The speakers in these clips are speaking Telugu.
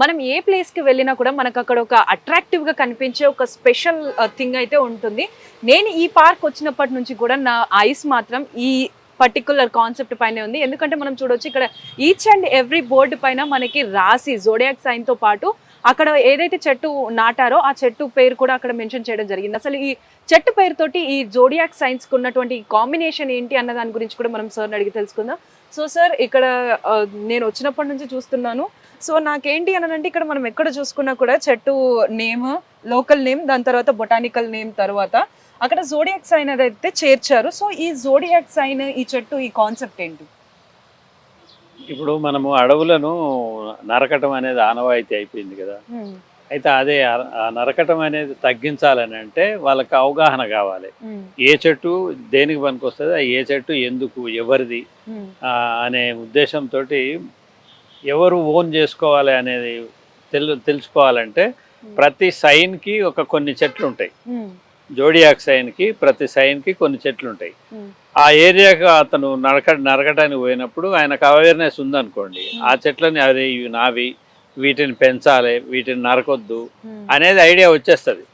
మనం ఏ ప్లేస్కి వెళ్ళినా కూడా మనకు అక్కడ ఒక అట్రాక్టివ్గా కనిపించే ఒక స్పెషల్ థింగ్ uh, అయితే ఉంటుంది. నేను ఈ పార్క్ వచ్చినప్పటి నుంచి కూడా నా ఐస్ మాత్రం ఈ పర్టికులర్ కాన్సెప్ట్ పైనే ఉంది. ఎందుకంటే మనం చూడొచ్చు ఇక్కడ ఈచ్ అండ్ ఎవ్రీ బోర్డు పైన మనకి రాసి జోడియాక్ సైన్తో పాటు అక్కడ ఏదైతే చెట్టు నాటారో ఆ చెట్టు పేరు కూడా అక్కడ మెన్షన్ చేయడం జరిగింది. అసలు ఈ చెట్టు పేరుతోటి ఈ జోడియాక్ సైన్స్కి ఉన్నటువంటి కాంబినేషన్ ఏంటి అన్న దాని గురించి కూడా మనం సార్ అడిగి తెలుసుకుందాం. సో సార్ ఇక్కడ uh, నేను వచ్చినప్పటి నుంచి చూస్తున్నాను. సో నాకేంటి అని అంటే ఇక్కడ మనం ఎక్కడ చూసుకున్నా కూడా చెట్టు నేమ్ లోకల్ నేమ్ దాని తర్వాత బొటానికల్ నేమ్ తర్వాత అక్కడ జోడియాక్ సైన్ అయితే చేర్చారు. సో ఈ జోడియాక్ సైన్ ఈ చెట్టు ఈ కాన్సెప్ట్ ఏంటి? ఇప్పుడు మనము అడవులను నరకటం అనేది ఆనవాయితీ అయిపోయింది కదా. అయితే అదే నరకటం అనేది తగ్గించాలని అంటే వాళ్ళకి అవగాహన కావాలి. ఏ చెట్టు దేనికి పనికొస్తుంది ఆ ఏ చెట్టు ఎందుకు ఎవరిది? అనే ఉద్దేశంతో ఎవరు ఓన్ చేసుకోవాలి అనేది తెలు తెలుసుకోవాలంటే ప్రతి సైన్కి ఒక కొన్ని చెట్లు ఉంటాయి జోడియాక్ సైన్కి ప్రతి సైన్కి కొన్ని చెట్లు ఉంటాయి ఆ ఏరియాకి అతను నరక నరకటానికి పోయినప్పుడు ఆయనకు అవేర్నెస్ ఉందనుకోండి. ఆ చెట్లని అదే ఇవి నావి వీటిని పెంచాలి వీటిని నరకొద్దు అనేది ఐడియా వచ్చేస్తుంది.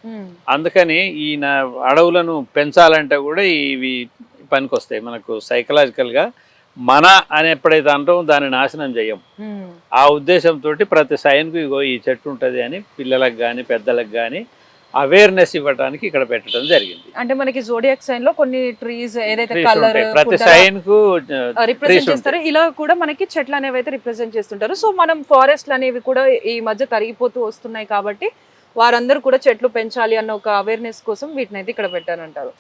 అందుకని ఈ నా- అడవులను పెంచాలంటే కూడా ఇవి పనికొస్తాయి. మనకు సైకలాజికల్గా మన అని ఎప్పుడైతే అంటామో దాన్ని నాశనం చేయం. ఆ ఉద్దేశంతో ప్రతి సైన్కు ఇగో ఈ చెట్టు ఉంటుంది అని పిల్లలకు కానీ పెద్దలకు కానీ అవేర్నెస్ ఇవ్వడానికి ఇక్కడ పెట్టడం జరిగింది. అంటే మనకి జోడియాక్ సైన్లో కొన్ని ట్రీస్ ఏదైతే కలర్. ప్రతి సైన్కు రిప్రజెంట్ trees చేస్తారు. ఇలా కూడా మనకి చెట్లు అనేవి అయితే రిప్రజెంట్ చేస్తుంటారు. సో మనం ఫారెస్ట్లు అనేవి కూడా ఈ మధ్య తరిగిపోతూ వస్తున్నాయి కాబట్టి వారందరూ కూడా చెట్లు పెంచాలి అన్న ఒక అవేర్నెస్ కోసం వీటిని అయితే ఇక్కడ పెట్టారంటారు